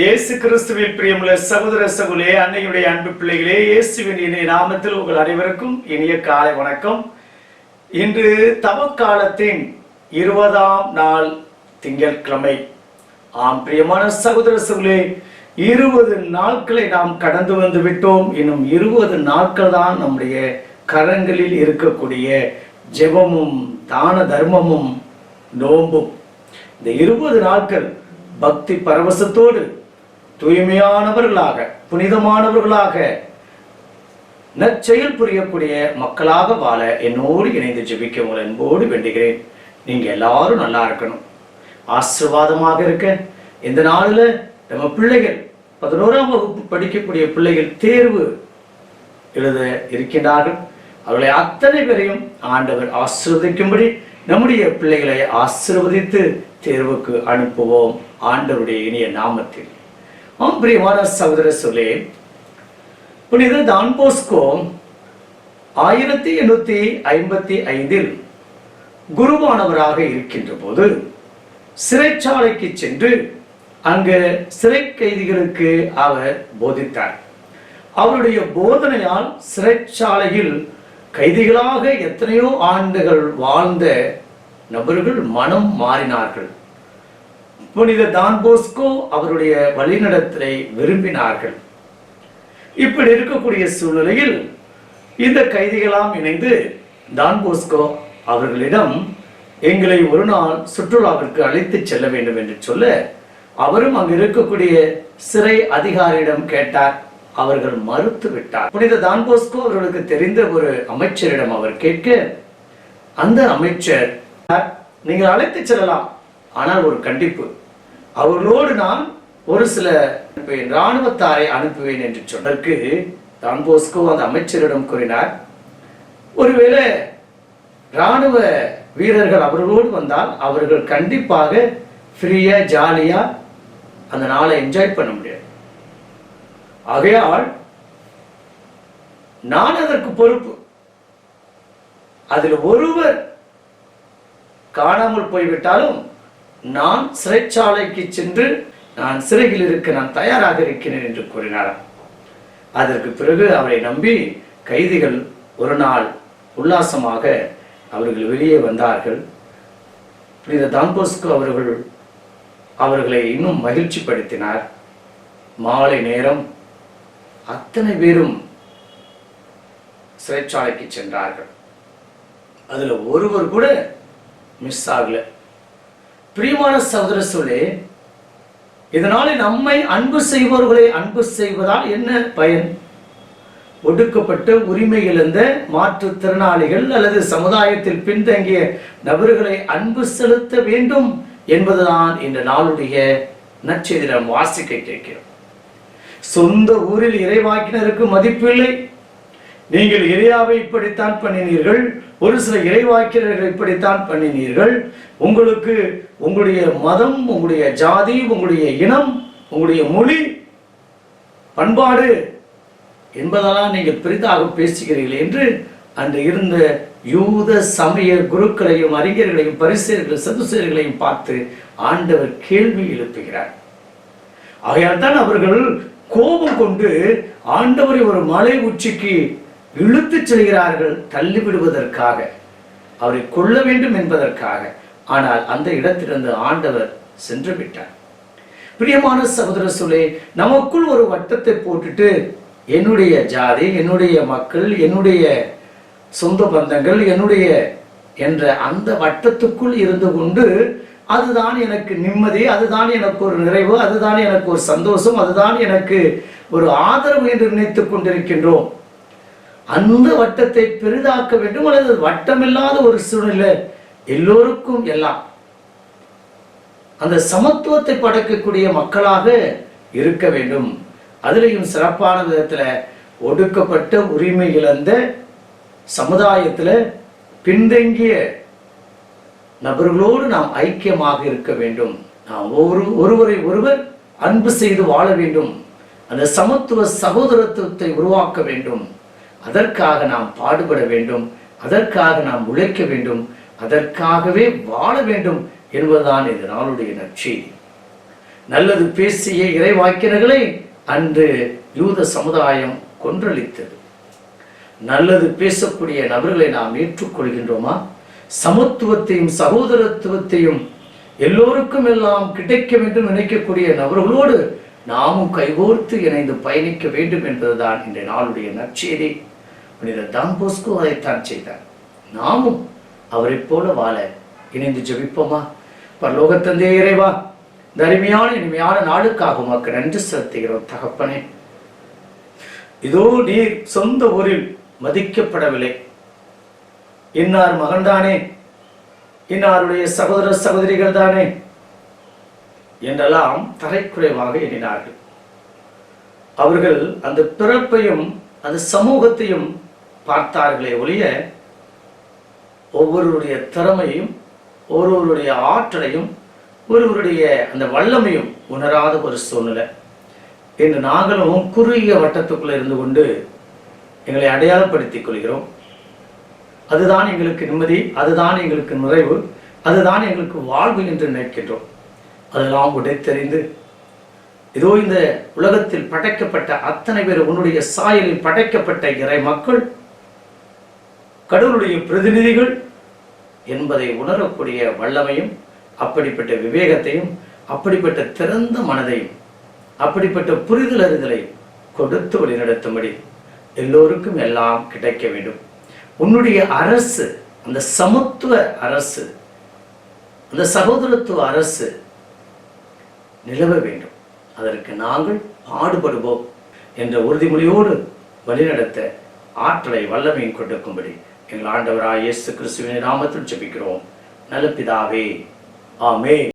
இயேசு கிறிஸ்துவில் பிரியமுள்ள சகோதர சகுலே அன்னையுடைய அன்பு பிள்ளைகளே இயேசுவின் இணைய நாமத்தில் உங்கள் அனைவருக்கும் இனிய காலை வணக்கம். இன்று தவக்காலத்தின் இருபதாம் நாள் திங்கட்கிழமை. ஆம் பிரியமான சகோதர சகுலே இருபது நாட்களை நாம் கடந்து வந்து விட்டோம். இன்னும் இருபது நாட்கள் தான் நம்முடைய கரங்களில் இருக்கக்கூடிய ஜெபமும் தான தர்மமும் நோம்பும். இந்த இருபது நாட்கள் பக்தி பரவசத்தோடு தூய்மையானவர்களாக புனிதமானவர்களாக நற்செயல் புரியக்கூடிய மக்களாக வாழ என்னோடு இணைந்து ஜெபிக்க உங்கள் அன்போடு வேண்டுகிறேன். நீங்க எல்லாரும் நல்லா இருக்கணும். ஆசீர்வாதமாக இருக்க. இந்த நாளில் நம்ம பிள்ளைகள் பதினோராம் வகுப்பு படிக்கக்கூடிய பிள்ளைகள் தேர்வு எழுத இருக்கின்றார்கள். அவர்களை அத்தனை பேரையும் ஆண்டவர் ஆசிர்வதிக்கும்படி நம்முடைய பிள்ளைகளை ஆசிர்வதித்து தேர்வுக்கு அனுப்புவோம். ஆண்டவருடைய இனிய நாமத்தில். ஆம் பிரியமான சகோதர சொல்லே புனித தான்போஸ்கோ ஆயிரத்தி எண்ணூத்தி ஐம்பத்தி ஐந்தில் குருவானவராக இருக்கின்ற போது சிறைச்சாலைக்கு சென்று அங்கு சிறை கைதிகளுக்கு அவர் போதித்தார். அவருடைய போதனையால் சிறைச்சாலையில் கைதிகளாக எத்தனையோ ஆண்டுகள் வாழ்ந்த நபர்கள் மனம் மாறினார்கள். புனித தான்போஸ்கோ அவருடைய வழிநடத்தலை விரும்பினார்கள். இப்படி இருக்கக்கூடிய சூழ்நிலையில் இந்த கைதிகளாம் இணைந்து தான்போஸ்கோ அவர்களிடம் எங்களை ஒரு நாள் சுற்றுலாவிற்கு அழைத்து செல்ல வேண்டும் என்று சொல்ல அவரும் அங்கு இருக்கக்கூடிய சிறை அதிகாரியிடம் கேட்டார். அவர்கள் மறுத்து விட்டார் புனித தான்போஸ்கோ அவர்களுக்கு தெரிந்த ஒரு அமைச்சரிடம் அவர் கேட்க அந்த அமைச்சர் நீங்கள் அழைத்து செல்லலாம். ஆனால் ஒரு கண்டிப்பு. அவர்களோடு நான் ஒரு சில இராணுவத்தாரை அனுப்புவேன் என்று சொன்னதற்கு தான் போஸ்கோ அந்த அமைச்சரிடம் கூறினார். ஒருவேளை இராணுவ வீரர்கள் அவர்களோடு வந்தால் அவர்கள் கண்டிப்பாக ஃப்ரீயா ஜாலியா அந்த நாளை என்ஜாய் பண்ண முடியாது. ஆகையால் நான் அதற்கு பொறுப்பு. அதில் ஒருவர் காணாமல் போய்விட்டாலும் நான் சிறைச்சாலைக்கு சென்று நான் சிறையில் இருக்க நான் தயாராக இருக்கிறேன் என்று கூறினாராம். அதற்கு பிறகு அவரை நம்பி கைதிகள் ஒரு நாள் உல்லாசமாக அவர்கள் வெளியே வந்தார்கள். புனித தாம்போஸ்கோ அவர்கள் அவர்களை இன்னும் மகிழ்ச்சிப்படுத்தினார். மாலை நேரம் அத்தனை பேரும் சிறைச்சாலைக்கு சென்றார்கள். அதில் ஒருவர் கூட மிஸ் ஆகல. பிரியமான சகோதர சொல்லே இதனாலே நம்மை அன்பு செய்பவர்களை அன்பு செய்வதால் என்ன பயன்? ஒடுக்கப்பட்ட உரிமை இழந்த மாற்றுத்திறனாளிகள் அல்லது சமுதாயத்தில் பின்தங்கிய நபர்களை அன்பு செலுத்த வேண்டும் என்பதுதான் இந்த நாளுடைய நச்செய்தி நாம் வாசிக்க கேட்கிறோம். சொந்த ஊரில் இறைவாக்கினருக்கு மதிப்பு இல்லை. நீங்கள் இறையாவை இப்படித்தான் பண்ணினீர்கள் ஒரு சில இறைவாக்கியர்கள் இப்படித்தான் பண்ணினீர்கள். உங்களுக்கு உங்களுடைய மதம் உங்களுடைய ஜாதி உங்களுடைய இனம் உங்களுடைய மொழி பண்பாடு என்பதெல்லாம் நீங்கள் பெரிதாக பேசுகிறீர்கள் என்று அன்று இருந்த யூத சமய குருக்களையும் அறிஞர்களையும் பரிசெயர்கள் சதுசேர்களையும் பார்த்து ஆண்டவர் கேள்வி எழுப்புகிறார். ஆகையால் தான் அவர்கள் கோபம் கொண்டு ஆண்டவரை ஒரு மலை உச்சிக்கு இழுத்துச் செல்கிறார்கள் தள்ளிவிடுவதற்காக. அவரை கொல்ல வேண்டும் என்பதற்காக. ஆனால் அந்த இடத்திலிருந்து ஆண்டவர் சென்று விட்டார் பிரியமான சகோதர சொல்லே நமக்குள் ஒரு வட்டத்தை போட்டுட்டு என்னுடைய ஜாதி என்னுடைய மக்கள் என்னுடைய சொந்த பந்தங்கள் என்னுடைய என்ற அந்த வட்டத்துக்குள் இருந்து கொண்டு அதுதான் எனக்கு நிம்மதி அதுதான் எனக்கு ஒரு நிறைவு அதுதான் எனக்கு ஒரு சந்தோஷம் அதுதான் எனக்கு ஒரு ஆதரவு என்று நினைத்துக் கொண்டிருக்கின்றோம். அந்த வட்டத்தை பெரிதாக்க வேண்டும். அல்லது வட்டமில்லாத ஒரு சூழ்நிலை. எல்லோருக்கும் எல்லாம். அந்த சமத்துவத்தை படைக்கக்கூடிய மக்களாக இருக்க வேண்டும். அதுலேயும் சிறப்பான விதத்தில் ஒடுக்கப்பட்ட உரிமை இழந்த சமுதாயத்துல பின்தங்கிய நபர்களோடு நாம் ஐக்கியமாக இருக்க வேண்டும். நாம் ஒரு ஒருவரை ஒருவர் அன்பு செய்து வாழ வேண்டும். அந்த சமத்துவ சகோதரத்துவத்தை உருவாக்க வேண்டும். அதற்காக நாம் பாடுபட வேண்டும் அதற்காக நாம் உழைக்க வேண்டும் அதற்காகவே வாழ வேண்டும் என்பதுதான் இந்த நாளுடைய நற்செய்தி. நல்லது பேசிய இறைவாக்கினர்களை அன்று யூத சமுதாயம் கொன்றளித்தது. நல்லது பேசக்கூடிய நபர்களை நாம் ஏற்றுக்கொள்கின்றோமா? சமத்துவத்தையும் சகோதரத்துவத்தையும் எல்லோருக்கும் எல்லாம் கிடைக்க வேண்டும் நினைக்கக்கூடிய நபர்களோடு நாமும் கைகோர்த்து இணைந்து பயணிக்க வேண்டும் என்பதுதான் இன்றைய நாளுடைய நற்செய்தி. புனித டான் போஸ்கோ அதைத்தான் செய்தார். நாமும் அவரைப் போல வாழ இணைந்து ஜெபிப்போமா? பரலோகத்தந்தே இறைவா இந்த அருமையான இனிமையான நாளுக்காக உமக்கு நன்றி செலுத்துகிறோம் தகப்பனே. இதோ நீர் சொந்த ஊரில் மதிக்கப்படவில்லை. இன்னார் மகன்தானே? இன்னாருடைய சகோதர சகோதரிகள் தானே என்றெல்லாம் தரைக்குறைவாக எண்ணினார்கள். அவர்கள் அந்த பிறப்பையும் அந்த சமூகத்தையும் பார்த்தார்களே ஒழிய ஒவ்வொருவருடைய திறமையும் ஒருவருடைய ஆற்றலையும் ஒருவருடைய அந்த வல்லமையும் உணராத ஒரு சூழ்நிலை. இன்று நாங்களும் குறுகிய வட்டத்துக்குள்ள இருந்து கொண்டு எங்களை அடையாளப்படுத்திக் கொள்கிறோம். அதுதான் எங்களுக்கு நிம்மதி அதுதான் எங்களுக்கு நிறைவு அதுதான் எங்களுக்கு வாழ்வு என்று நினைக்கின்றோம். அதெல்லாம் தெரிந்து இதோ இந்த உலகத்தில் படைக்கப்பட்ட அத்தனை பேர் உன்னுடைய சாயலில் படைக்கப்பட்ட இறை மக்கள் கடவுளுடைய பிரதிநிதிகள் என்பதை உணரக்கூடிய வல்லமையும் அப்படிப்பட்ட விவேகத்தையும் அப்படிப்பட்ட திறந்த மனதையும் அப்படிப்பட்ட புரிதல் அறிதலை கொடுத்து வழிநடத்தும்படி எல்லோருக்கும் எல்லாம் கிடைக்க வேண்டும். உன்னுடைய அரசு அந்த சமத்துவ அரசு அந்த சகோதரத்துவ அரசு நிலவ வேண்டும். அதற்கு நாங்கள் பாடுபடுவோம் என்ற உறுதிமொழியோடு வழிநடத்த ஆற்றலை வல்லமையும் கொடுக்கும்படி எங்கள் ஆண்டவராய் இயேசு கிறிஸ்துவின் நாமத்தில் ஜெபிக்கிறோம். நல்ல பிதாவே ஆமே